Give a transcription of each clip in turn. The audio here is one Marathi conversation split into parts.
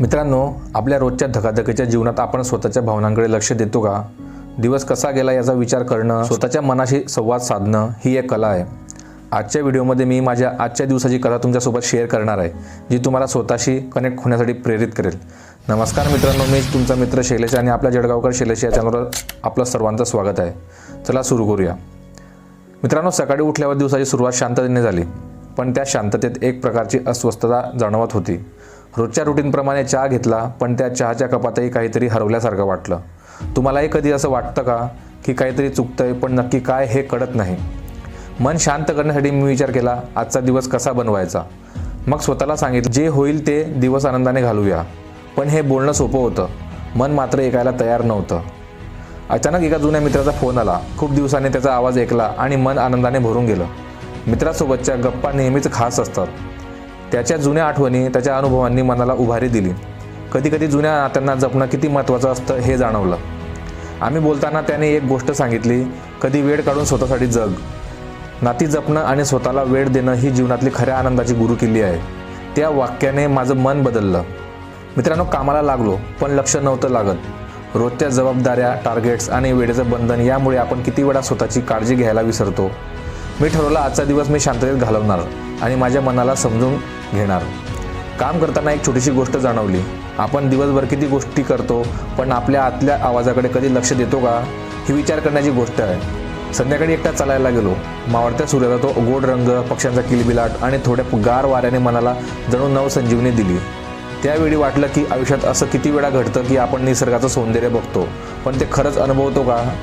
मित्रांनो आपल्या रोजच्या धकाधकीच्या जीवनात आपण स्वतःच्या भावनांकडे लक्ष देतो का? दिवस कसा गेला याचा विचार करणं स्वतःच्या मनाशी संवाद साधणं ही एक कला आहे. आजच्या व्हिडिओमध्ये मी माझ्या आजच्या दिवसाची कथा तुमच्यासोबत शेअर करणार आहे जी तुम्हाला स्वतःशी कनेक्ट होण्यासाठी प्रेरित करेल. नमस्कार मित्रांनो मी तुमचा मित्र शैलेश आणि आपल्या जळगावकर शैलेश या चॅनलवर आपलं सर्वांचं स्वागत आहे. चला सुरू करूया. मित्रांनो सकाळी उठल्यावर दिवसाची सुरुवात शांततेने झाली पण त्या शांततेत एक प्रकारची अस्वस्थता जाणवत होती. रोजच्या रुटीनप्रमाणे चहा घेतला पण त्या चहाच्या कपातही काहीतरी हरवल्यासारखं वाटलं. तुम्हालाही कधी असं वाटतं का की काहीतरी चुकतंय पण नक्की काय हे कळत नाही? मन शांत करण्यासाठी मी विचार केला आजचा दिवस कसा बनवायचा? मग स्वतःला सांगितलं जे होईल ते दिवस आनंदाने घालूया. पण हे बोलणं सोपं होतं. मन मात्र ऐकायला तयार नव्हतं. अचानक एका जुन्या मित्राचा फोन आला. खूप दिवसाने त्याचा आवाज ऐकला आणि मन आनंदाने भरून गेलं. मित्रासोबतच्या गप्पा नेहमीच खास असतात. त्याच्या जुन्या आठवणी त्याच्या अनुभवांनी मनाला उभारी दिली. कधी कधी जुन्या नात्यांना जपणं किती महत्त्वाचं असतं हे जाणवलं. आम्ही बोलताना त्याने एक गोष्ट सांगितली कधी वेळ काढून स्वतःसाठी जग. नाती जपणं आणि स्वतःला वेळ देणं ही जीवनातली खऱ्या आनंदाची गुरुकिल्ली आहे. त्या वाक्याने माझं मन बदललं. मित्रांनो कामाला लागलो पण लक्ष नव्हतं लागत. रोजच्या जबाबदाऱ्या टार्गेट्स आणि वेळेचं बंधन यामुळे आपण किती वेळा स्वतःची काळजी घ्यायला विसरतो. मी ठरवलं आजचा दिवस मी शांततेत घालवणार आणि माझ्या मनाला समजून घेणार. काम करताना एक छोटीशी गोष्ट जाणवली. आपण दिवसभर किती गोष्टी करतो पण आपल्या आतल्या आवाजाकडे कधी लक्ष देतो का? ही विचार करण्याची गोष्ट आहे. संध्याकाळी एकटा चालायला गेलो मावळत्या सूर्याचा तो गोड रंग पक्ष्यांचा किलबिलाट आणि थोड्या गार वाऱ्याने मनाला जणू नवसंजीवनी दिली. त्यावेळी वाटलं की आयुष्यात असं किती वेळा घडतं की आपण निसर्गाचं सौंदर्य बघतो पण ते खरंच अनुभवतो का?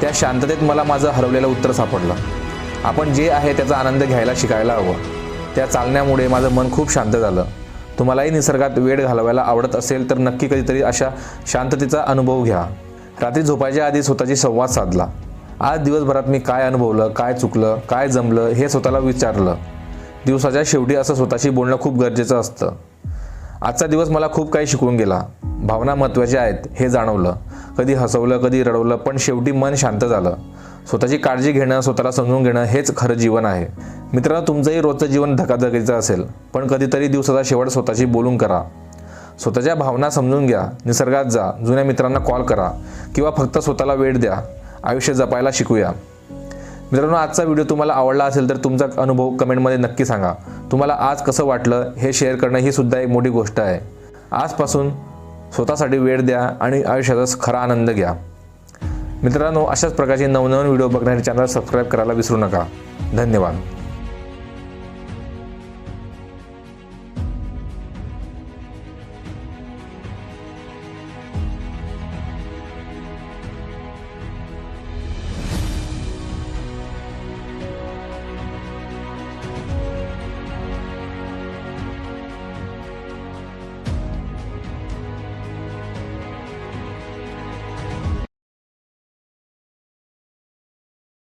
त्या शांततेत मला माझं हरवलेलं उत्तर सापडलं. आपण जे आहे त्याचा आनंद घ्यायला शिकायला हवं. त्या चालण्यामुळे माझं मन खूप शांत झालं. तुम्हालाही निसर्गात वेळ घालवायला आवडत असेल तर नक्की कधीतरी अशा शांततेचा अनुभव घ्या. रात्री झोपायच्या आधी स्वतःची संवाद साधला. आज दिवसभरात मी काय अनुभवलं काय चुकलं काय जमलं हे स्वतःला विचारलं. दिवसाच्या शेवटी असं स्वतःशी बोलणं खूप गरजेचं असतं. आजचा दिवस मला खूप काही शिकवून गेला. भावना महत्त्वाच्या आहेत हे जाणवलं. कधी हसवलं कधी रडवलं पण शेवटी मन शांत झालं. स्वतःची काळजी घेणं स्वतःला समजून घेणं हेच खरं जीवन आहे. मित्रांनो तुमचंही रोजचं जीवन धकाधकीचं असेल पण कधीतरी दिवसाचा शेवट स्वतःशी बोलून करा. स्वतःच्या भावना समजून घ्या निसर्गात जा जुन्या मित्रांना कॉल करा किंवा फक्त स्वतःला वेळ द्या आयुष्य जपायला शिकूया. मित्रांनो आजचा व्हिडिओ तुम्हाला आवडला असेल तर तुमचा अनुभव कमेंटमध्ये नक्की सांगा. तुम्हाला आज कसं वाटलं हे शेअर करणं ही सुद्धा एक मोठी गोष्ट आहे. आजपासून स्वतःसाठी वेळ द्या आणि आयुष्याचा खरा आनंद घ्या. मित्रांनो अशाच प्रकारचे नवनवीन व्हिडिओ बघणारे चॅनल सबस्क्राईब करायला विसरू नका. धन्यवाद.